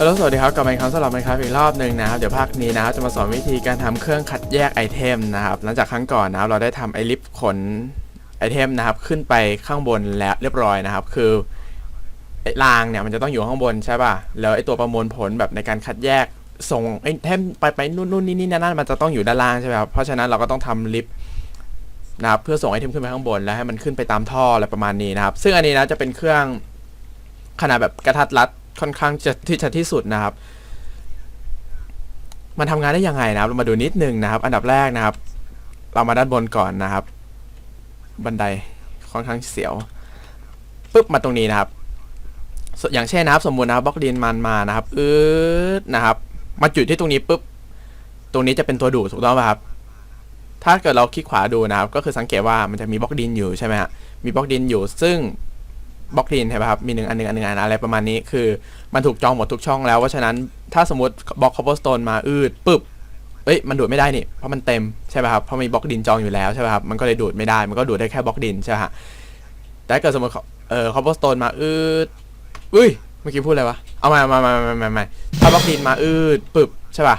ฮัลโหลสวัสดีครับกลับมาอีกครั้งสำหรับไมครับอีกรอบหนึ่งนะครับ เดี๋ยวภาคนี้นะครับจะมาสอนวิธีการทำเครื่องคัดแยกไอเทมนะครับหลังจากครั้งก่อนนะครับเราได้ทำไอลิฟต์ขนไอเทมนะครับขึ้นไปข้างบนแล้วเรียบร้อยนะครับ คือรางเนี่ยมันจะต้องอยู่ข้างบนใช่ป่ะแล้วไอตัวประมวลผลแบบในการคัดแยกส่งไอเทมไปไปนู่นนู่นนี่นี่นั่นมันจะต้องอยู่ด้านล่างใช่ไหมครับเพราะฉะนั้นเราก็ต้องทำลิฟต์นะครับเพื่อส่งไอเทมขึ้นไปข้างบนแล้วให้มันขึ้นไปตามท่ออะไรประมาณนี้นะครับ ซึ่งอันนี้นะจะเป็นเครื่องขนาดแบบกระทัดรัด ค่อนข้างจะที่จะที่สุดนะครับ มันทำงานได้ยังไงนะครับเรามาดูนิดนึงนะครับ อันดับแรกนะครับ เรามาด้านบนก่อนนะครับ บันไดค่อนข้างเสียวปุ๊บมาตรงนี้นะครับอย่างเช่นนะครับ สมมุตินะครับบล็อกดินมันมานะครับอืดนะครับ มาจุดที่ตรงนี้ปุ๊บตรงนี้จะเป็นตัวดูดถูกต้องป่ะครับถ้าเกิดเราคลิกขวาดูนะครับ ก็คือสังเกตว่ามันจะมีบล็อกดินอยู่ใช่ไหมฮะมีบล็อกดินอยู่ซึ่ง บล็อกดินใช่ไหมครับ มีหนึ่งอันหนึ่งอันหนึ่งอันอะไรประมาณนี้ คือมันถูกจองหมดทุกช่องแล้ว เพราะฉะนั้นถ้าสมมติบล็อกคอ b บ e สโตนมาอืดปึ๊บเอ้ยมันดูดไม่ได้นี่ เพราะมันเต็มใช่ไหมครับ เพราะมีบล็อกดินจองอยู่แล้วใช่ไหมครับ มันก็เลยดูดไม่ได้ มันก็ดูดได้แค่บล็อกดินใช่ฮะ แต่เกิดสมมติเอ่อคอ b บ e สโตนมาอืดอุ้ย เมื่อกี้พูดอะไรวะ เอามามามามามามาถ้าบล็อกดินมาอืดปึ๊บใช่ป่ะ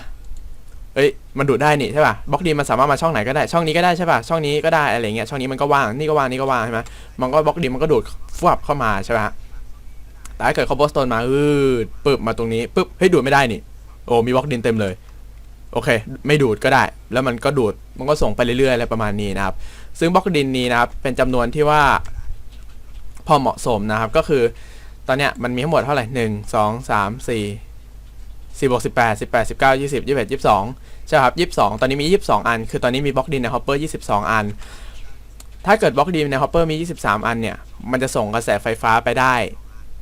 เอ้ย มันดูดได้นี่ใช่ป่ะบล็อกดินมันสามารถมาช่องไหนก็ได้ช่องนี้ก็ได้ใช่ป่ะช่องนี้ก็ได้อะไรเงี้ยช่องนี้มันก็ว่างนี่ก็ว่างนี่ก็ว่างใช่ไหมมันก็บล็อกดินมันก็ดูดฟวับเข้ามาใช่ป่ะแต่ถ้าเกิดคอ b บสโตนมาอืดปึ๊บมาตรงนี้ปึ๊บเฮ้ยดูดไม่ได้นี่โอ้มีบล็อกดินเต็มเลยโอเค ไม่ดูดก็ได้ แล้วมันก็ดูดมันก็ส่งไปเรื่อยๆอะไรประมาณนี้นะครับ ซึ่งบล็อกดินนี้นะครับเป็นจำนวนที่ว่าพอเหมาะสมนะครับก็คือตอนเนี้ยมันมีทั้งหมดเท่าไหร่หนึ่งสองสามสี่สี่บวกสิบแปดสิบแปดสิบเก้ายี่สิบยี่สิบเอ็ดยี่สิบสอง ใช่ครับยี่สิบสองตอนนี้มียี่สิบสองอัน คือตอนนี้มีบล็อกดินในฮอปเปอร์ยี่สิบสองอัน ถ้าเกิดบล็อกดินในฮอปเปอร์มียี่สิบสามอันเนี่ย มันจะส่งกระแสไฟฟ้าไปได้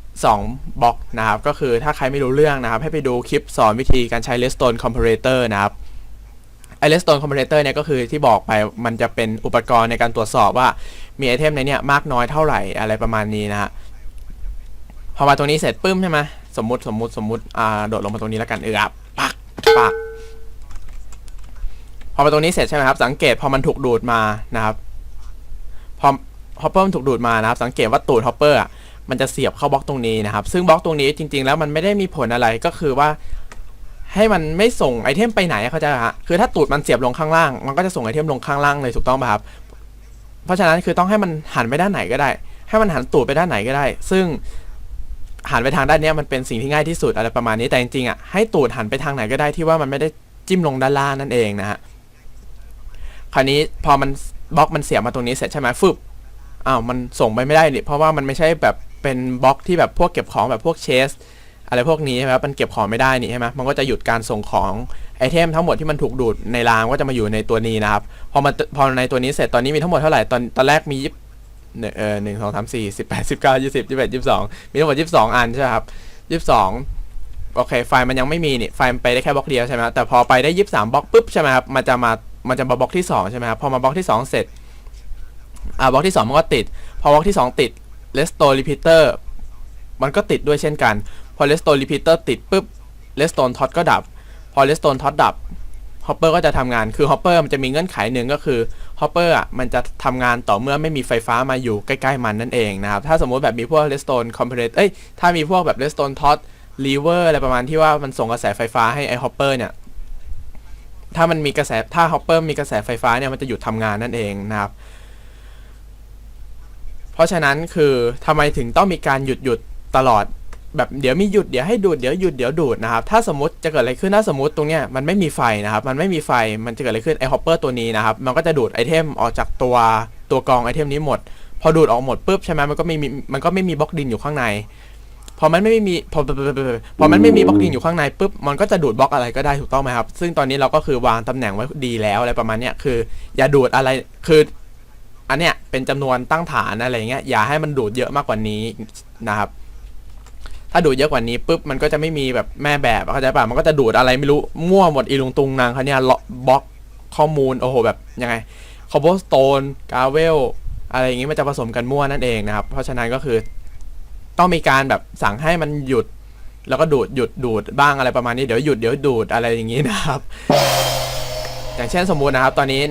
2บล็อกนะครับ ก็คือถ้าใครไม่รู้เรื่องนะครับ ให้ไปดูคลิปสอนวิธีการใช้ Redstone Comparator นะครับไอ Redstone Comparator เนี่ยก็คือที่บอกไปมันจะเป็นอุปกรณ์ในการตรวจสอบว่ามีไอเทมในเนี่ยมากน้อยเท่าไหร่อะไรประมาณนี้นะฮะพอมาตรงนี้เสร็จปึ้มใช่ไหมสมมติสมมติสมมติอ่าโดดลงมาตรงนี้แล้วกันเออครับปักปัก พอมาตรงนี้เสร็จใช่ไหมครับ สังเกตพอมันถูกดูดมานะครับ พอฮอปเปอร์มันถูกดูดมานะครับ สังเกตว่าตูดฮอปเปอร์อะมันจะเสียบเข้าบล็อกตรงนี้นะครับ ซึ่งบล็อกตรงนี้จริง ๆ แล้วมันไม่ได้มีผลอะไรก็คือว่าให้มันไม่ส่งไอเทมไปไหนเขาใจะฮะคือถ้าตูดมันเสียบลงข้างล่าง มันก็จะส่งไอเทมลงข้างล่างเลยถูกต้องป่ะครับ เพราะฉะนั้นคือต้องให้มันหันไปด้านไหนก็ได้ ให้มันหันตูดไปด้านไหนก็ได้ ซึ่งหันไปทางด้านนี้มันเป็นสิ่งที่ง่ายที่สุดอะไรประมาณนี้แต่จริงๆอะให้ตูดหันไปทางไหนก็ได้ที่ว่ามันไม่ได้จิ้มลงด้านล่างนั่นเองนะฮะ ราวนี้พอมันบล็อกมันเสียมาตรงนี้เสร็จใช่ไหมฟึบอ้าวมันส่งไปไม่ได้นี่เพราะว่ามันไม่ใช่แบบเป็นบล็อกที่แบบพวกเก็บของแบบพวกเชสอะไรพวกนี้ใช่ไหมมันเก็บของไม่ได้นี่ใช่ไหมมันก็จะหยุดการส่งของไอเทมทั้งหมดที่มันถูกดูดในรางก็จะมาอยู่ในตัวนี้นะครับ พอมาพอในตัวนี้เสร็จตอนนี้มีทั้งหมดเท่าไหร่ตอนตอนแรกมียี่เออหนึ่งสองสามสี่สิบแปดสิบเก้ายี่สิบยี่สิบเอ็ดยี่สิบสองมีทั้งหมดยี่สิบสองอันใช่ไหมครับยี่สิบสองโอเคไฟล์มันยังไม่มีนี่ไฟล์มันไปได้แค่บล็อกเดียวใช่ไหมแต่พอไปได้ยี่สิบสามบล็อกปุ๊บใช่ไหมครับมันจะมา มันจะมาบล็อกที่สองใช่ไหมครับพอมาบล็อกที่สองเสร็จอ่าบล็อกที่ 2 มันก็ติด พอบล็อกที่ 2 ติด restore repeater มันก็ติดด้วยเช่นกัน พอ restore repeater ติดปุ๊บ restore tot ก็ดับ พอ restore tot ดับ hopper ก็จะทำงาน คือ hopper มันจะมีเงื่อนไขหนึ่งก็คือ hopper อะมันจะทำงานต่อเมื่อไม่มีไฟฟ้ามาอยู่ใกล้ๆมันนั่นเองนะครับ ถ้าสมมุติแบบมีพวก restore comparator เอ้ย ถ้ามีพวกแบบ restore tot lever อะไรประมาณที่ว่ามันส่งกระแสไฟฟ้าให้ไอ้ hopper เนี่ย ถ้ามันมีกระแสถ้า hopper มีกระแสไฟฟ้าเนี่ยมันจะหยุดทำงานนั่นเองนะครับ เพราะฉะนั้นคือทำไมถึงต้องมีการหยุดหยุดตลอด แบบเดี๋ยวมีหยุดเดี๋ยวให้ดูดเดี๋ยวหยุดเดี๋ยวดูดนะครับ ถ้าสมมติจะเกิดอะไรขึ้นถ้าสมมติตรงเนี้ยมันไม่มีไฟนะครับ มันไม่มีไฟมันจะเกิดอะไรขึ้นไอฮอปเปอร์ตัวนี้นะครับ มันก็จะดูดไอเทมออกจากตัวตัวกองไอเทมนี้หมด พอดูดออกหมดปุ๊บใช่ไหมมันก็ไม่มีมันก็ไม่มีบล็อกดินอยู่ข้างใน พอมันไม่มีพอพอมันไม่มีบล็อกดินอยู่ข้างในปุ๊บมันก็จะดูดบล็อกอะไรก็ได้ถูกต้องไหมครับ ซึ่งตอนนี้เราก็คือวางตำแหน่งไว้ดีแล้วอะไรประมาณเนี้ยคือ อย่าดูดอะไรคือ อันเนี้ยเป็นจำนวนตั้งฐานอะไรเงี้ยอย่าให้มันดูดเยอะมากกว่านี้นะครับ ถ้าดูดเยอะกว่านี้ปุ๊บมันก็จะไม่มีแบบแม่แบบเข้าใจป่ะมันก็จะดูดอะไรไม่รู้มั่วหมดอีลุงตุงนางเขาเนี่ยเลาะบล็อกข้อมูลโอ้โหแบบยังไงคอ b บสโตนกาเวลอะไรอย่างงี้มันจะผสมกันมั่วนั่นเองนะครับ เพราะฉะนั้นก็คือ ต้องมีการแบบสั่งให้มันหยุด แล้วก็ดูดหยุดดูดบ้างอะไรประมาณนี้เดี๋ยวหยุดเดี๋ยวดูดอะไรอย่างงี้นะครับ อย่างเช่นสมมุตินะครับ ตอนนี้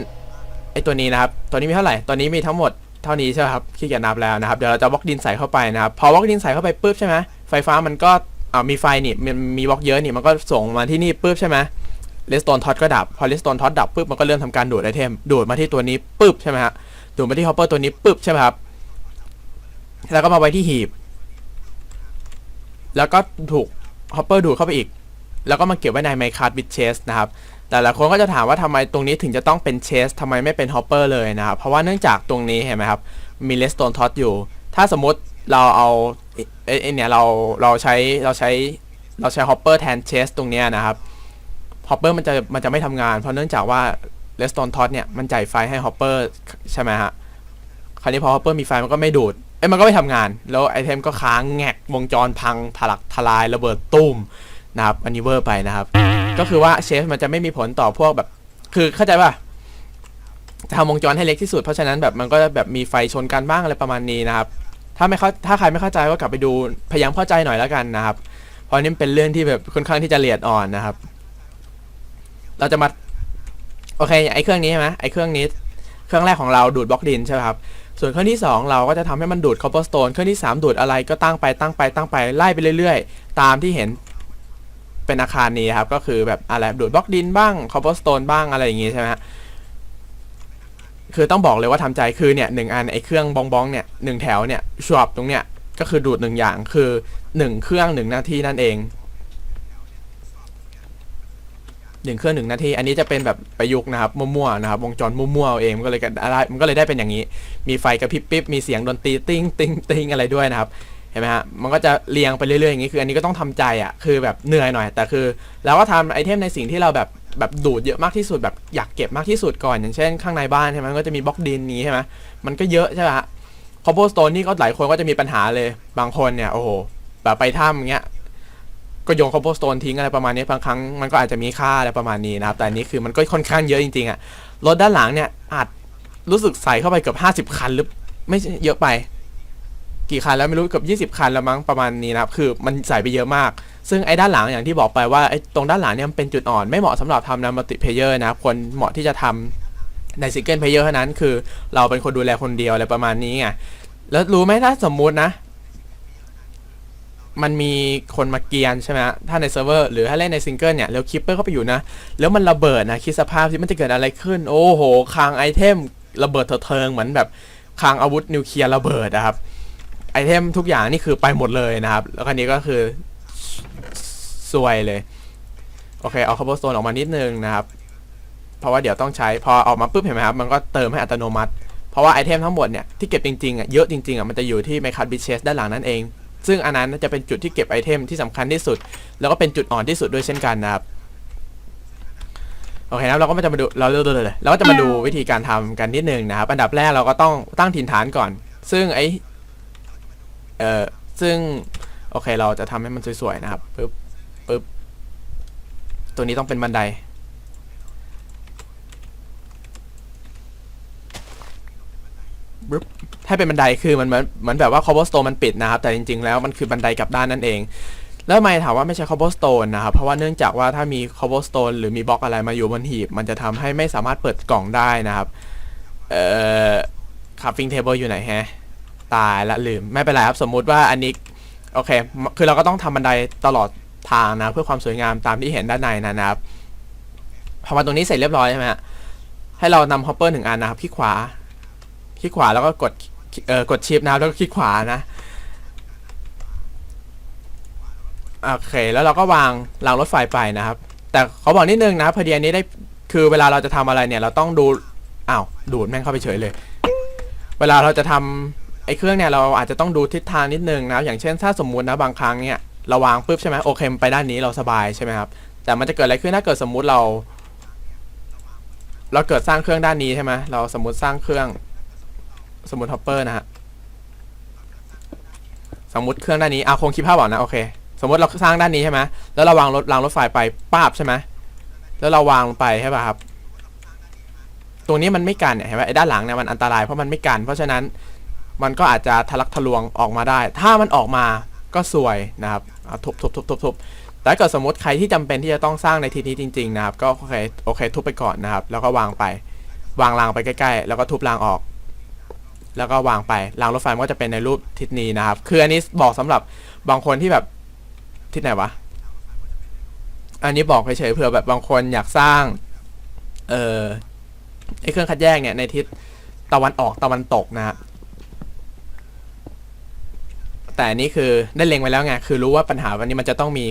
ไอตัวนี้นะครับ ตัวนี้มีเท่าไหร่ตัวนี้มีทั้งหมดเท่านี้ใช่ไหมครับขี้เกียจนับแล้วนะครับเดี๋ยวเราจะบล็อกดินใส่เข้าไปนะครับ พอบล็อกดินใส่เข้าไปปุ๊บใช่ไหมไฟฟ้ามันก็อ่ามีไฟนี่มันมีบล็อกเยอะนี่มันก็ส่งมาที่นี่ปุ๊บใช่ไหมเลสโตนท็อตก็ดับ พอเลสโตนท็อตดับปุ๊บมันก็เริ่มทำการดูดไอเทม ดูดมาที่ตัวนี้ปุ๊บใช่ไหมฮะดูดมาที่ฮอปเปอร์ตัวนี้ปุ๊บใช่ไหมครับแล้วก็มาไว้ที่หีบ แล้วก็ถูกฮอปเปอร์ดูดเข้าไปอีก แล้วก็มาเก็บไว้ในไมค์คัสบิทเชสนะครับแต่หลายคนก็จะถามว่าทำไมตรงนี้ถึงจะต้องเป็นเชสทำไมไม่เป็นฮอปเปอร์เลยนะครับ เพราะว่าเนื่องจากตรงนี้เห็นไหมครับ มีเลสโตนท็อตอยู่ ถ้าสมมติเราเอาไอ้เนี่ยเราเราใช้เราใช้เราใช้ฮอปเปอร์แทนเชสตรงเนี้ยนะครับฮอปเปอร์มันจะมันจะไม่ทำงาน เพราะเนื่องจากว่าเลสโตนท็อตเนี่ยมันจ่ายไฟให้ฮอปเปอร์ใช่ไหมฮะคราวนี้พอฮอปเปอร์มีไฟมันก็ไม่ดูด เอ้มันก็ไม่ทำงาน แล้วไอเทมก็ค้างแงกวงจรพังถลักทลายระเบิดตุ้มนะครับอันนี้เวอร์ไปนะครับ ก็คือว่าเชฟมันจะไม่มีผลต่อพวกแบบ คือเข้าใจป่ะทำวงจรให้เล็กที่สุดเพราะฉะนั้นแบบมันก็แบบมีไฟชนกันบ้างอะไรประมาณนี้นะครับ ถ้าไม่เข้าถ้าใครไม่เข้าใจก็กลับไปดูพยายามเข้าใจหน่อยแล้วกันนะครับเพราะนี่เป็นเรื่องที่แบบค่อนข้างที่จะละเอียดอ่อนนะครับ เราจะมาโอเคไอเครื่องนี้ใช่ไหมไอเครื่องนี้ เครื่องแรกของเราดูดบล็อกดินใช่ไหมครับ ส่วนเครื่องที่ 2 เราก็จะทำให้มันดูดคอ b เ e อร์สโตนเครื่องที่ 3 ดูดอะไรก็ตั้งไปตั้งไปตั้งไปไล่ไปเรื่อยๆ ตามที่เห็นเป็นอาคารนี้ครับก็คือแบบอะไรดูดบล็อกดินบ้างคอ b เ e อร์สโตนบ้างอะไรอย่างงี้ใช่ไหมฮะคือต้องบอกเลยว่าทำใจคือเนี่ยหนึ่งอันไอ้เครื่องบองบองเนี่ยหนึ่งแถวเนี่ยชวบตรงเนี้ยก็คือดูดหนึ่งอย่างคือหนึ่งเครื่องหนึ่งนาทีนั่นเอง หนึ่งเครื่องหนึ่งนาที อันนี้จะเป็นแบบประยุกต์นะครับมั่วๆนะครับวงจรมั่วๆเอาเองมันก็เลยได้มันก็เลยได้เป็นอย่างนี้ มีไฟกระพริบปิ๊บมีเสียงดนตรีติ้งติ้งติ้งอะไรด้วยนะครับเห็นไหมฮะมันก็จะเรียงไปเรื่อยๆอย่างนี้คืออันนี้ก็ต้องทำใจอะคือแบบเหนื่อยหน่อย แต่คือเราก็ทำไอเทมในสิ่งที่เราแบบแบบดูดเยอะมากที่สุดแบบอยากเก็บมากที่สุดก่อน อย่างเช่น ข้างในบ้านใช่ไหมก็จะมีบล็อกดินนี้ใช่ไหมมันก็เยอะใช่ไหมฮะคอ b เ e อร์สโตนนี่ก็หลายคนก็จะมีปัญหาเลยบางคนเนี่ยโอ้โหแบบไปถ้ำอย่างเงี้ย ก็โยนคอ b เ e อร์สโตนทิ้งอะไรประมาณนี้บางครั้งมันก็อาจจะมีค่าอะไรประมาณนี้นะครับ แต่อันนี้คือมันก็ค่อนข้างเยอะจริงๆอะรถด้านหลังเนี่ยอาจรู้สึกใส่เข้าไปเกือบห้าสิบคันหรือไม่เยอะไป กี่คันแล้วไม่รู้เกือบ20 คันแล้วมั้งประมาณนี้นะครับ คือมันใส่ไปเยอะมาก ซึ่งไอ้ด้านหลังอย่างที่บอกไปว่าไอ้ตรงด้านหลังเนี่ยมันเป็นจุดอ่อนไม่เหมาะสำหรับทำในมัลติเพเยอร์นะครับควรเหมาะที่จะทำในซิงเกิลเพเยอร์เท่านั้นคือ เราเป็นคนดูแลคนเดียวอะไรประมาณนี้ไงแล้วรู้ไหมถ้าสมมุตินะ มันมีคนมาเกียนใช่ไหมฮะถ้าในเซิร์ฟเวอร์หรือถ้าเล่นในซิงเกิลเนี่ยแล้วคิปเปอร์เข้าไปอยู่นะ แล้วมันระเบิดนะคิดสภาพที่มันจะเกิดอะไรขึ้น โอ้โหคลังไอเทมระเบิดเถิดเทิงเหมือนแบบคลังอาวุธนิวเคลียร์ระเบิดนะครับไอเทมทุกอย่างนี่คือไปหมดเลยนะครับ แล้วคันนี้ก็คือซวยเลย โอเคเอาคาร์บอนโตนออกมานิดนึงนะครับ เพราะว่าเดี๋ยวต้องใช้พอออกมาปุ๊บเห็นไหมครับ มันก็เติมให้อัตโนมัติ เพราะว่าไอเทมทั้งหมดเนี่ยที่เก็บจริงๆอะเยอะจริงๆอะมันจะอยู่ที่ไมคัสบิชเชสด้านหลังนั่นเอง ซึ่งอันนั้นจะเป็นจุดที่เก็บไอเทมที่สำคัญที่สุด แล้วก็เป็นจุดอ่อนที่สุดด้วยเช่นกันนะครับโอเคนะครับเราก็จะมาดูเราเริ่มเลยเราก็จะมาดูวิธีการทำกันนิดนึงนะครับ อันดับแรกเราก็ต้องตั้งถิ่นฐานก่อน ซึ่งไอเออซึ่งโอเคเราจะทำให้มันสวยๆนะครับปึ๊บปึ๊บตัวนี้ต้องเป็นบันได ปึ๊บ ถ้าเป็นบันไดคือมันเหมือนเหมือนแบบว่า cobblestone มันปิดนะครับ แต่จริง ๆ แล้วมันคือบันไดกลับด้านนั่นเอง แล้วทำไมถามว่าไม่ใช่ cobblestone นะครับ เพราะว่าเนื่องจากว่าถ้ามี cobblestone หรือมีบล็อกอะไรมาอยู่บนหีบ มันจะทำให้ไม่สามารถเปิดกล่องได้นะครับเอ่อ crafting table อยู่ไหนฮะตายละลืมไม่เป็นไรครับสมมุติว่าอันนี้โอเค คือเราก็ต้องทำบันไดตลอดทางนะ เพื่อความสวยงามตามที่เห็นด้านในนะครับพอมาตรงนี้เสร็จเรียบร้อยใช่ไหมฮะให้เรานำฮอปเปอร์หนึ่งอันนะครับคลิกขวาคลิกขวาแล้วก็กด เอ่อกดชิปนะครับแล้วก็คลิกขวานะโอเคแล้วเราก็วางรางรถไฟไปนะครับ แต่เขาบอกนิดนึงนะพอดีอันนี้ได้คือเวลาเราจะทำอะไรเนี่ย เราต้องดูอ้าวดูดแม่งเข้าไปเฉยเลย เวลาเราจะทำไอ้เครื่องเนี่ยเราอาจจะต้องดูทิศทางนิดนึงนะอย่างเช่นถ้าสมมุตินะบางครั้งเนี่ยเราวางปุ๊บใช่ไหมโอเคมันไปด้านนี้เราสบายใช่ไหมครับแต่มันจะเกิดอะไรขึ้นถ้าเกิดสมมุติเรา เราเกิดสร้างเครื่องด้านนี้ใช่ไหมเราสมมติสร้างเครื่อง สมมติฮอปเปอร์นะฮะ สมมติเครื่องด้านนี้อาคงคิดภาพออกนะ โอเค สมมติเราสร้างด้านนี้ใช่ไหมแล้วเราวางรถรางรถไฟไปป้าบใช่ไหมแล้วเราวางลงไปใช่ป่ะครับ ตรงนี้มันไม่กันเนี่ยเห็นไหมไอ้ด้านหลังเนี่ยมันอันตรายเพราะมันไม่กัน เพราะฉะนั้นมันก็อาจจะทะลักทะลวงออกมาได้ ถ้ามันออกมาก็ซวยนะครับทุบทุบทุบทุบทุบแต่ถ้าเกิดสมมติใครที่จำเป็นที่จะต้องสร้างในทีนี้จริง ๆ นะครับ ก็โอเคโอเคทุบไปก่อนนะครับ แล้วก็วางไป วางรางไปใกล้ ๆ แล้วก็ทุบรางออก แล้วก็วางไปรางรถไฟมันก็จะเป็นในรูปทิศนี้นะครับ คืออันนี้บอกสำหรับบางคนที่แบบทิศไหนวะ อันนี้บอกเฉยๆเผื่อแบบบางคนอยากสร้าง เอ่อไอเครื่องคัดแยกเนี่ยในทิศตะวันออกตะวันตกนะฮะแต่อันนี้คือได้เล็งไว้แล้วไง คือรู้ว่าปัญหาวันนี้มันจะต้องมี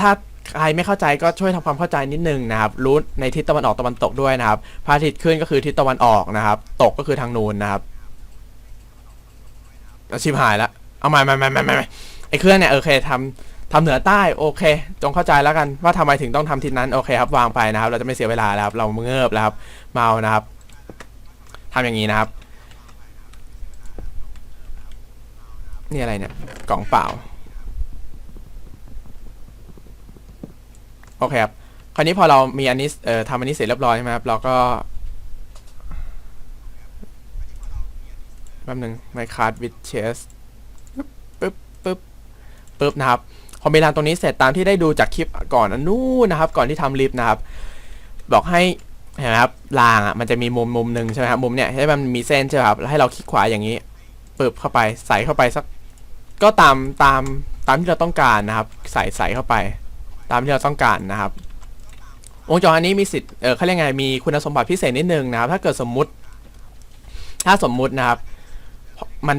ถ้า ใครไม่เข้าใจก็ช่วยทำความเข้าใจนิดนึงนะครับรู้ในทิศตะวันออกตะวันตกด้วยนะครับพระอาทิตย์ขึ้นก็คือทิศตะวันออกนะครับ ตกก็คือทางนูนนะครับเอาชิบหายละเอาใหม่ใหม่ใหม่ใหม่ใหม่ไอ้เครื่องเนี่ยโอเคทำทำเหนือใต้โอเค จงเข้าใจแล้วกันว่าทำไมถึงต้องทำทิศนั้นโอเคครับวางไปนะครับ เราจะไม่เสียเวลาแล้วครับเราเงิบแล้วครับเมานะครับทำอย่างนี้นะครับ นี่อะไรเนี่ยกล่องเปล่า โอเคครับคราวนี้พอเรามีอันนี้เอ่อทำอันนี้เสร็จเรียบร้อยใช่ไหมครับเราก็แป๊บหนึ่ง my card with chest ปึ๊บปึ๊บปึ๊บนะครับพอมีรางตรงนี้เสร็จตามที่ได้ดูจากคลิปก่อนอันนู้นนะครับ ก่อนที่ทำลิฟต์นะครับ บอกให้เห็นไหมครับรางอะมันจะมีมุมมุมหนึ่งใช่ไหมครับมุมเนี่ยให้มันมีเส้นใช่ไหมครับให้เราคลิกขวาอย่างนี้ปึ๊บเข้าไปใส่เข้าไปสัก ก็ตามตามตามที่เราต้องการนะครับ ใส่ใส่เข้าไป ตามที่เราต้องการนะครับ วงจรอันนี้มีสิทธิ์เออเขาเรียกไงมีคุณสมบัติพิเศษนิดนึงนะครับ ถ้าเกิดสมมุติ ถ้าสมมุตินะครับ มัน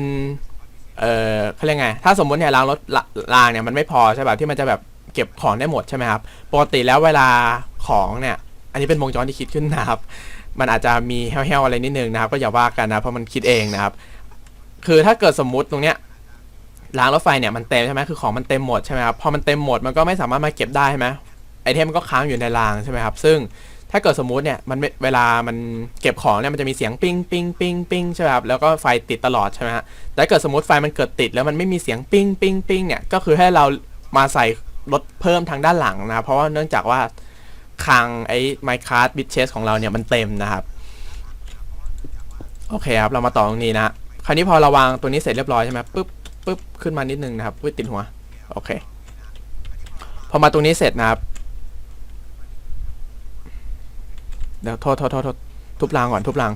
เออเขาเรียกไง ถ้าสมมุติเนี่ยรางรถละรางเนี่ยมันไม่พอใช่ป่ะที่มันจะแบบเก็บของได้หมดใช่ไหมครับปกติแล้วเวลาของเนี่ย อันนี้เป็นวงจรที่คิดขึ้นนะครับ มันอาจจะมีแห้วๆอะไรนิดนึงนะครับ ก็อย่าว่ากันนะเพราะมันคิดเองนะครับ คือถ้าเกิดสมมุติตรงเนี้ย รางรถไฟเนี่ยมันเต็มใช่ไหมคือของมันเต็มหมดใช่ไหมครับพอมันเต็มหมดมันก็ไม่สามารถมาเก็บได้ใช่ไหมไอเทมก็ค้างอยู่ในรางใช่ไหมครับซึ่งถ้าเกิดสมมุติเนี่ยมันเวลามันเก็บของเนี่ยมันจะมีเสียงปิ้งปิ้งปิ้งปิ้งใช่ไหมครับแล้วก็ไฟติดตลอดใช่ไหมฮะแต่เกิดสมมติไฟมันเกิดติดแล้วมันไม่มีเสียงปิ้งปิ้งปิ้งเนี่ยก็คือให้เรามาใส่รถเพิ่มทางด้านหลังนะเพราะว่าเนื่องจากว่าคลังไอ้ Minecraft b i t c h e s ของเราเนี่ยมันเต็มนะครับโอเคครับเรามาต่อตรงนี้นะคราวนี้พอเราวางตัวนี้เสร็จเรียบร้อยใช่ไหมปึ๊บ ปึ๊บขึ้นมานิดนึงนะครับปึ๊บติดหัว โอเค พอมาตรงนี้เสร็จนะครับ เดี๋ยวโทษโทษโทษทุบรางก่อนทุบราง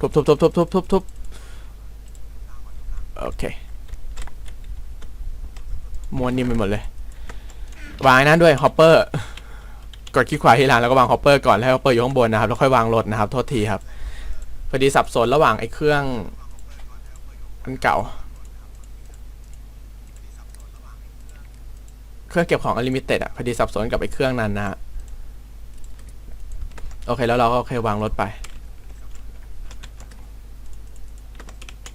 ทุบทุบทุบทุบทุบทุบทุบโอเคม้วนนิ่มไปหมดเลย วางนั้นด้วยฮอปเปอร์กดคลิกขวาที่หลังแล้วก็วางฮอปเปอร์ก่อนแล้วฮอปเปอร์อยู่ข้างบนนะครับ แล้วค่อยวางรถนะครับ โทษทีครับพอดีสับสนระหว่างไอ้เครื่อง อันเก่า เครื่องเก็บของ Unlimited อะพอดีสับสนกับไอ้เครื่องนั้นนะฮะ โอเคแล้วเราก็โอเควางรถไป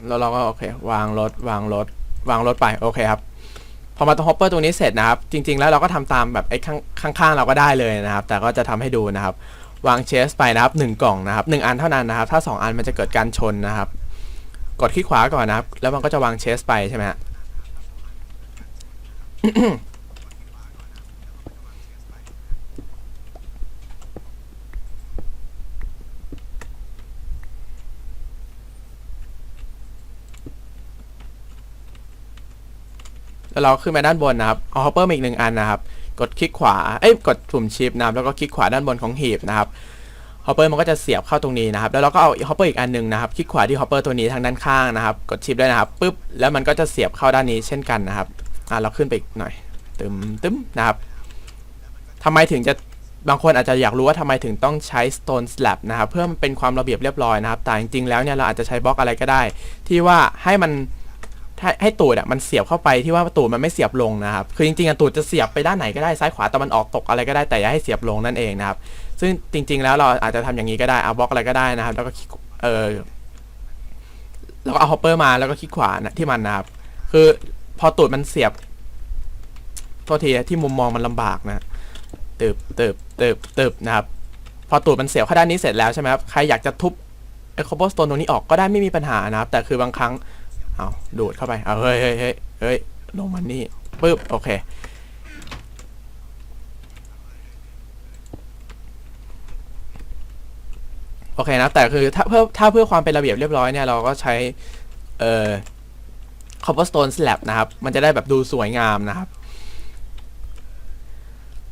แล้วเราก็โอเควางรถวางรถวางรถไปโอเคครับพอมาตรงฮอปเปอร์ตรงนี้เสร็จนะครับ จริง ๆ แล้วเราก็ทำตามแบบไอ้ข้างข้างๆเราก็ได้เลยนะครับ แต่ก็จะทำให้ดูนะครับ วางเชสไปนะครับหนึ่งกล่องนะครับหนึ่งอันเท่านั้นนะครับ ถ้าสองอันมันจะเกิดการชนนะครับ กดคลิกขวาก่อนนะครับ แล้วมันก็จะวางเชสไปใช่ไหมฮะแล้วเราขึ้นไปด้านบนนะครับ เอาฮอปเปอร์มาอีกหนึ่งอันนะครับ กดคลิกขวา เอ้ย กดปุ่มชิปนะครับ แล้วก็คลิกขวาด้านบนของหีบนะครับ ฮอปเปอร์มันก็จะเสียบเข้าตรงนี้นะครับ แล้วเราก็เอาฮอปเปอร์อีกอันหนึ่งนะครับ คลิกขวาที่ฮอปเปอร์ตัวนี้ทางด้านข้างนะครับ กดชิปด้วยนะครับปึ๊บ แล้วมันก็จะเสียบเข้าด้านนี้เช่นกันนะครับ อ่าเราขึ้นไปอีกหน่อย ตึมตึมนะครับทำไมถึงจะบางคนอาจจะอยากรู้ว่าทำไมถึงต้องใช้ stone slab นะครับ เพื่อมันเป็นความระเบียบเรียบร้อยนะครับ แต่จริงๆแล้วเนี่ยเราอาจจะใช้บล็อกอะไรก็ได้ ที่ว่าให้มัน ให้ให้ตูดอะมันเสียบเข้าไปที่ว่าตูดมันไม่เสียบลงนะครับ คือจริงๆอะตูดจะเสียบไปด้านไหนก็ได้ซ้ายขวาตะวันออกตกอะไรก็ได้แต่อย่าให้เสียบลงนั่นเองนะครับ ซึ่งจริง ๆ แล้วเราอาจจะทำอย่างนี้ก็ได้เอาบล็อกอะไรก็ได้นะครับ แล้วก็เออแล้วก็เอาฮอปเปอร์มาแล้วก็คลิกขวานะที่มันนะครับ คือพอตูดมันเสียบโทษทีที่มุมมองมันลำบากนะตึบตึบตึบตึบนะครับ พอตูดมันเสียบเข้าด้านนี้เสร็จแล้วใช่ไหมครับใครอยากจะทุบไอ้คอโบสโตนตรงนี้ออกก็ได้ไม่มีปัญหานะครับ แต่คือบางครั้ง เอาดูดเข้าไป เอาเฮ้ยเฮ้ยเฮ้ยเฮ้ยลงมานี่ปึ๊บ โอเค โอเคนะ แต่คือถ้าเพื่อถ้าเพื่อความเป็นระเบียบเรียบร้อยเนี่ย เราก็ใช้ เอ่อ cobblestone slab นะครับ มันจะได้แบบดูสวยงามนะครับ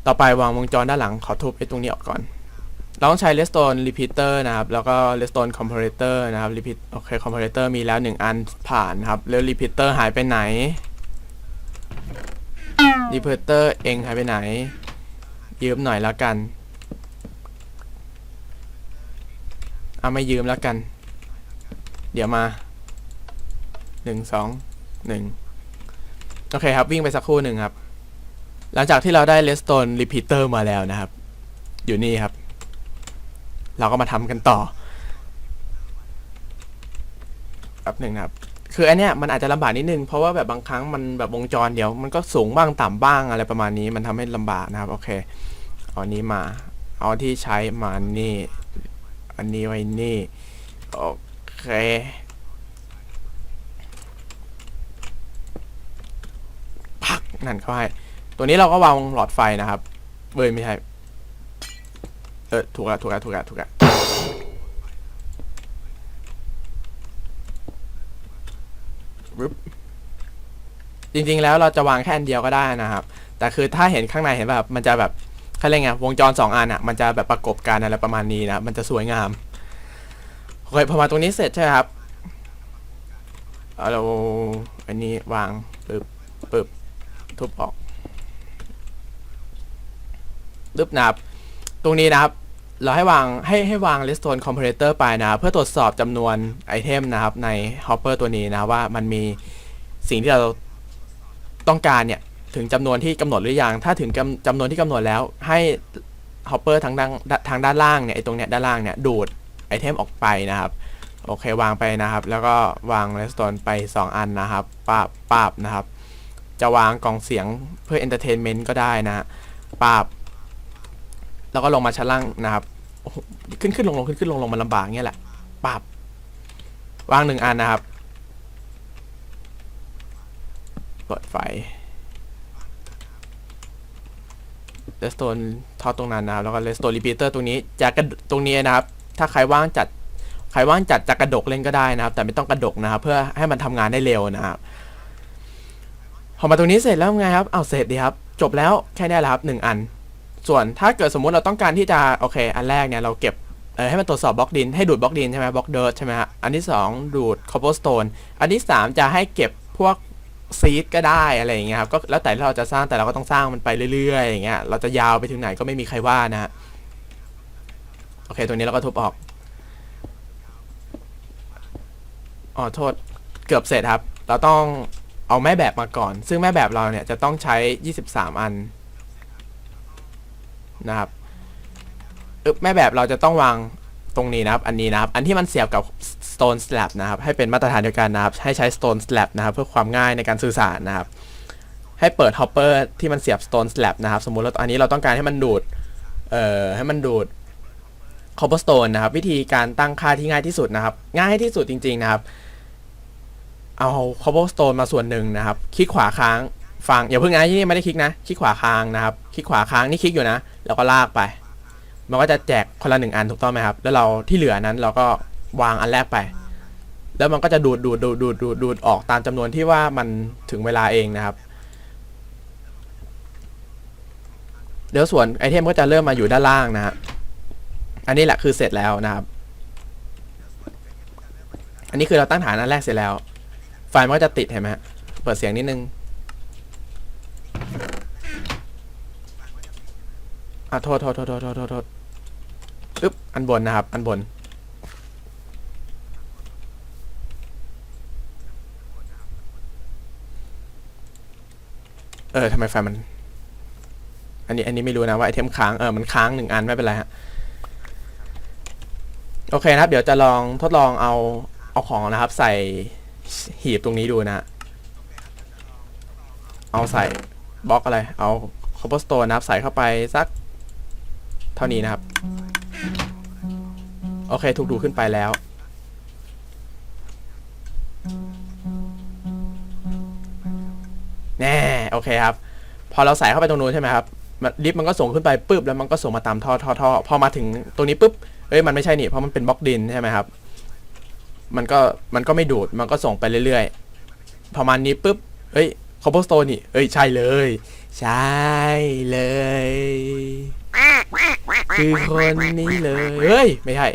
ต่อไปวางวงจรด้านหลัง ขอทุบไอ้ตรงนี้ออกก่อน เราต้องใช้ redstone repeater นะครับ แล้วก็ redstone comparator นะครับ repeat โอเค comparator มีแล้ว 1 อันผ่านครับ แล้ว repeater หายไปไหน repeater เองหายไปไหน ยืมหน่อยแล้วกัน เอาไม่ยืมแล้วกัน เดี๋ยวมาหนึ่งสองหนึ่งโอเคครับ วิ่งไปสักครู่หนึ่งครับ หลังจากที่เราได้ redstone repeater มาแล้วนะครับ อยู่นี่ครับ เราก็มาทำกันต่อแป๊บหนึ่งนะครับ คืออันเนี้ยมันอาจจะลำบากนิดนึง เพราะว่าแบบบางครั้งมันแบบวงจรเดี๋ยว มันก็สูงบ้างต่ำบ้างอะไรประมาณนี้ มันทำให้ลำบากนะครับ โอเค เอาอันนี้มา เอาที่ใช้มานี่ อันนี้ไว้นี่ โอเคพักนั่นเข้าให้ตัวนี้เราก็วางหลอดไฟนะครับเบยไม่ใช่ เออถูกแล้วถูกแล้วถูกแล้วถูกแล้วรึบจริงๆแล้วเราจะวางแค่อันเดียวก็ได้นะครับ แต่คือถ้าเห็นข้างในเห็นแบบมันจะแบบเขาเรียกไงวงจรสองอันอะมันจะแบบประกบกันอะไรประมาณนี้นะมันจะสวยงามโอเคพอมาตรงนี้เสร็จใช่ครับเอาเราอันนี้วางปึ๊บปึ๊บทุบออกปึ๊บนะครับ ตรงนี้นะครับ เราให้วางให้ให้วาง redstone comparator ไปนะเพื่อตรวจสอบจำนวนไอเทมนะครับใน hopper ตัวนี้นะว่ามันมีสิ่งที่เราต้องการเนี่ยถึงจำนวนที่กำหนดหรือยัง ถ้าถึงจำนวนที่กำหนดแล้วให้ hopper ทางด้านทางด้านล่างเนี่ยไอตรงเนี้ยด้านล่างเนี่ยดูดไอเทมออกไปนะครับ โอเควางไปนะครับ แล้วก็วาง redstone ไป 2 อันนะครับปาบปาบนะครับ จะวางกล่องเสียงเพื่อ entertainment ก็ได้นะฮะปาบ แล้วก็ลงมาชั้นล่างนะครับขึ้นขึ้นลงลงขึ้นขึ้นลงลงมันลำบากเงี้ยแหละปาบวางหนึ่งอันนะครับเปิดไฟเลสโตนทอดตรงนั้นนะครับ แล้วก็เลสโตนรีพีเตอร์ตรงนี้จะกระตรงนี้นะครับ ถ้าใครว่างจัดใครว่างจัดจะกระดกเล่นก็ได้นะครับ แต่ไม่ต้องกระดกนะครับ เพื่อให้มันทำงานได้เร็วนะครับพอมาตรงนี้เสร็จแล้วไงครับเอาเสร็จดีครับ จบแล้วแค่นี้แหละครับหนึ่งอัน ส่วนถ้าเกิดสมมุติเราต้องการที่จะโอเคอันแรกเนี่ยเราเก็บเออให้มันตรวจสอบบล็อกดินให้ดูดบล็อกดินใช่ไหมบล็อกเดิร์ใช่ไหมฮะอันที่สองดูดคอ b เ e สโตนอันที่สามจะให้เก็บพวกซีดก็ได้อะไรอย่างเงี้ยครับก็แล้วแต่เราจะสร้างแต่เราก็ต้องสร้างมันไปเรื่อยๆอย่างเงี้ยเราจะยาวไปถึงไหนก็ไม่มีใครว่านะฮะโอเค ตัวนี้เราก็ทุบออกอ๋อโทษเกือบเสร็จครับ เราต้องเอาแม่แบบมาก่อน ซึ่งแม่แบบเราเนี่ยจะต้องใช้ 23 อัน นะครับแม่แบบเราจะต้องวางตรงนี้นะครับ อันนี้นะครับ อันที่มันเสียบกับ stone slab นะครับ ให้เป็นมาตรฐานเดียวกันนะครับ ให้ใช้ stone slab นะครับ เพื่อความง่ายในการสื่อสารนะครับ ให้เปิด hopper ที่มันเสียบ stone slab นะครับ สมมุติเราอันนี้เราต้องการให้มันดูด เอ่อ ให้มันดูด cobblestone นะครับ วิธีการตั้งค่าที่ง่ายที่สุดนะครับ ง่ายที่สุดจริง ๆ นะครับ เอา cobblestone มาส่วนหนึ่งนะครับ คลิกขวาค้าง ฟังอย่าเพิ่งนะที่นี่ไม่ได้คลิกนะคลิกขวาค้างนะครับคลิกขวาค้างนี่คลิกอยู่นะ แล้วก็ลากไป มันก็จะแจกคนละหนึ่งอันถูกต้องไหมครับ แล้วเราที่เหลือนั้นเราก็วางอันแรกไป แล้วมันก็จะดูดดูดดูดดูดดูดดูดออกตามจำนวนที่ว่ามันถึงเวลาเองนะครับ เดี๋ยวส่วนไอเทมก็จะเริ่มมาอยู่ด้านล่างนะฮะอันนี้แหละคือเสร็จแล้วนะครับ อันนี้คือเราตั้งฐานอันแรกเสร็จแล้ว ไฟมันก็จะติดเห็นไหมฮะเปิดเสียงนิดนึง อะโทษโทษโทษโทษโทษโทษโทษอึ๊บอันบนนะครับ อันบน เออทำไมไฟมัน อันนี้อันนี้ไม่รู้นะว่าไอเทมค้างเออมันค้างหนึ่งอันไม่เป็นไรฮะโอเคนะครับ เดี๋ยวจะลองทดลองเอาเอาของนะครับ ใส่หีบตรงนี้ดูนะเอาใส่บล็อกอะไร เอาคอ b เ e สโตนนะครับ ใส่เข้าไปสัก เท่านี้นะครับ โอเค ถูกดูขึ้นไปแล้ว แน่ โอเคครับ พอเราใส่เข้าไปตรงนู้นใช่ไหมครับลิฟต์มันก็ส่งขึ้นไปปุ๊บแล้วมันก็ส่งมาตามท่อท่อท่อพอมาถึงตรงนี้ปุ๊บเอ้ยมันไม่ใช่นี่เพราะมันเป็นบล็อกดินใช่ไหมครับ มันก็มันก็ไม่ดูดมันก็ส่งไปเรื่อยๆพอมานี้ปุ๊บเอ้ยคอ b เ e สโตนนี่เอ้ยใช่เลย ใช่เลย คือคนนี้เลย เฮ้ย ไม่ใช่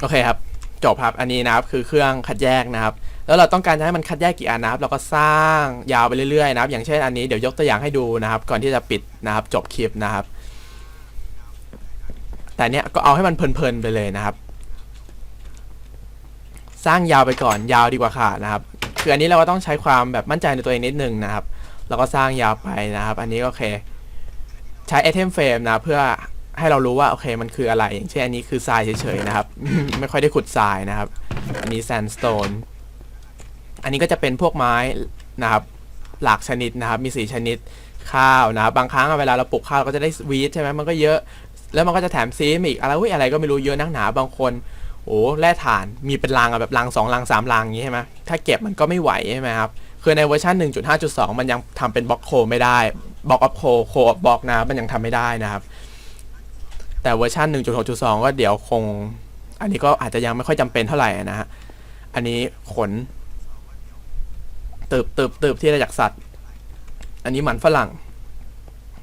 โอเคครับ จบครับ อันนี้นะครับ คือเครื่องคัดแยกนะครับ แล้วเราต้องการจะให้มันคัดแยกกี่อันนะครับ เราก็สร้างยาวไปเรื่อยๆนะครับ อย่างเช่นอันนี้เดี๋ยวยกตัวอย่างให้ดูนะครับ ก่อนที่จะปิดนะครับ จบคลิปนะครับ แต่เนี้ยก็เอาให้มันเพลินๆไปเลยนะครับ สร้างยาวไปก่อนยาวดีกว่าขาดนะครับ คืออันนี้เราก็ต้องใช้ความแบบมั่นใจในตัวเองนิดนึงนะครับแล้วก็สร้างยาวไปนะครับ อันนี้ก็โอเค ใช้ไอเทมเฟรมนะเพื่อให้เรารู้ว่าโอเคมันคืออะไร อย่างเช่นอันนี้คือทรายเฉยๆนะครับ ไม่ค่อยได้ขุดทรายนะครับ อันนี้แซนสโตนอันนี้ก็จะเป็นพวกไม้นะครับ หลากชนิดนะครับ มีสีชนิดข้าวนะครับ บางครั้งเวลาเราปลูกข้าวก็จะได้วีดใช่ไหมมันก็เยอะ แล้วมันก็จะแถมซีมอีกอะไรอะไรก็ไม่รู้เยอะนักหนาบางคน โอ้แร่ถ่านมีเป็นรังอะแบบรังสองรังสามรังอย่างนี้ใช่ไหมถ้าเก็บมันก็ไม่ไหวใช่ไหมครับคือในเวอร์ชัน1.5.2 มันยังทำเป็นบล็อกโคไม่ได้บล็อกออฟโคโคออฟบล็อกนะมันยังทำไม่ได้นะครับ แต่เวอร์ชัน1.6.2 ก็เดี๋ยวคง อันนี้ก็อาจจะยังไม่ค่อยจำเป็นเท่าไหร่นะฮะอันนี้ขนตืบตืบตืบที่ได้จากสัตว์ อันนี้หมันฝรั่ง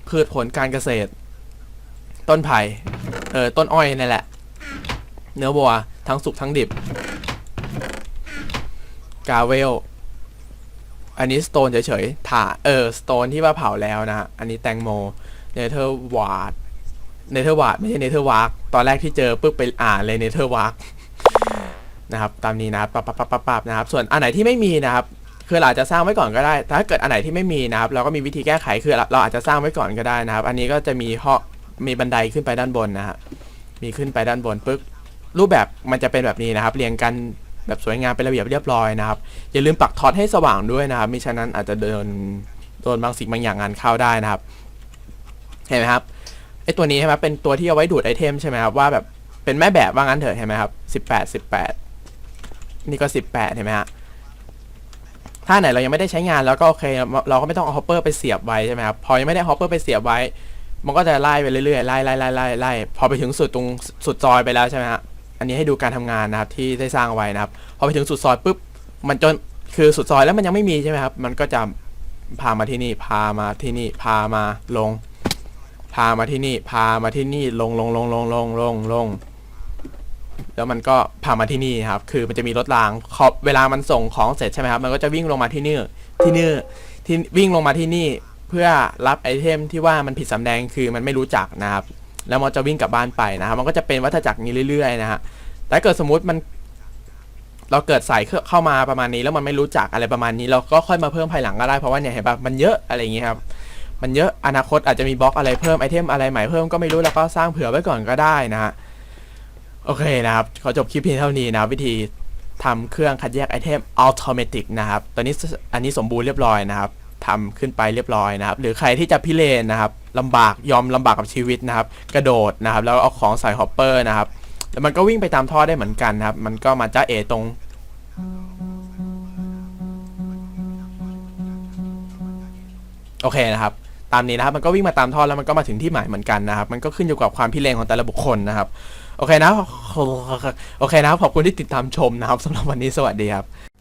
พืชผลการเกษตร ต้นไผ่เออต้นอ้อยนี่แหละ เนื้อวัว ทั้งสุกทั้งดิบ กาเวล อันนี้สโตนเฉยๆถ่าเออสโตนที่ว่าเผาแล้วนะ อันนี้แตงโม เนเธอร์วาร์ดเนเธอร์วาร์ดไม่ใช่เนเธอร์วาร์กตอนแรกที่เจอปุ๊บไปอ่านเลยเนเธอร์วาร์กนะครับ ตามนี้นะครับปับปับปับปับปับนะครับ ส่วนอันไหนที่ไม่มีนะครับ คือเราอาจจะสร้างไว้ก่อนก็ได้แต่ถ้าเกิดอันไหนที่ไม่มีนะครับ เราก็มีวิธีแก้ไข คือเราอาจจะสร้างไว้ก่อนก็ได้นะครับ อันนี้ก็จะมีห้องมีบันไดขึ้นไปด้านบนนะฮะ มีขึ้นไปด้านบนปึ๊บ รูปแบบมันจะเป็นแบบนี้นะครับ เรียงกันแบบสวยงามเป็นระเบียบเรียบร้อยนะครับ อย่าลืมปักท็อตให้สว่างด้วยนะครับมิฉะนั้นอาจจะโดนโดนบางสิ่งบางอย่างงานเข้าได้นะครับ เห็นไหมครับไอตัวนี้ใช่ไหมเป็นตัวที่เอาไว้ดูดไอเทมใช่ไหมครับว่าแบบเป็นแม่แบบว่างั้นเถอะเห็นไหมครับสิบแปดสิบแปดนี่ก็สิบแปดเห็นไหมฮะถ้าไหนเรายังไม่ได้ใช้งานแล้วก็โอเคเราก็ไม่ต้องเอาฮอปเปอร์ไปเสียบไว้ใช่ไหมครับพอยังไม่ได้ฮอปเปอร์ไปเสียบไว้ มันก็จะไล่ไปเรื่อยๆไล่ไล่ไล่ไล่ไล่พอไปถึงสุดตรงสุดซอยไปแล้วใช่ไหมฮะ อันนี้ให้ดูการทำงานนะครับที่ได้สร้างไว้นะครับ พอไปถึงสุดซอยปุ๊บมันจนคือสุดซอยแล้วมันยังไม่มีใช่ไหมครับ มันก็จะพามาที่นี่ พามาที่นี่ พามาลง พามาที่นี่ พามาที่นี่ลงลงลงลงลงลงลงแล้วมันก็พามาที่นี่ครับ คือมันจะมีรถรางขอบเวลามันส่งของเสร็จใช่ไหมครับ มันก็จะวิ่งลงมาที่นี่ ที่นี่ ที่วิ่งลงมาที่นี่ เพื่อรับไอเทมที่ว่ามันผิดสำแดงคือมันไม่รู้จักนะครับ แล้วมันจะวิ่งกลับบ้านไปนะครับมันก็จะเป็นวัฏจักรนี้เรื่อยๆนะฮะแต่เกิดสมมุติมันเราเกิดใส่เข้ามาประมาณนี้แล้วมันไม่รู้จักอะไรประมาณนี้ เราก็ค่อยมาเพิ่มภายหลังก็ได้เพราะว่าเนี่ยเห็นปะมันเยอะอะไรอย่างเงี้ยครับมันเยอะอนาคตอาจจะมีบล็อกอะไรเพิ่มไอเทมอะไรใหม่เพิ่มก็ไม่รู้แล้วก็สร้างเผื่อไว้ก่อนก็ได้นะฮะโอเคนะครับขอจบคลิปเพียงเท่านี้นะวิธีทำเครื่องคัดแยกไอเทมอัล o m a t i c นะครับตอนนี้อันนี้สมบูรณ์เรียบร้อยนะครับ ทำขึ้นไปเรียบร้อยนะครับ หรือใครที่จะพิเรนนะครับลำบากยอมลำบากกับชีวิตนะครับ กระโดดนะครับ แล้วเอาของใส่ฮอปเปอร์นะครับแล้วมันก็วิ่งไปตามท่อได้เหมือนกันนะครับ มันก็มาจ้าเอตรง โอเคนะครับ ตามนี้นะครับ มันก็วิ่งมาตามท่อแล้วมันก็มาถึงที่หมายเหมือนกันนะครับ มันก็ขึ้นอยู่กับความพิเรนของแต่ละบุคคลนะครับ โอเคนะ โอเคนะครับ ขอบคุณที่ติดตามชมนะครับสำหรับวันนี้สวัสดีครับ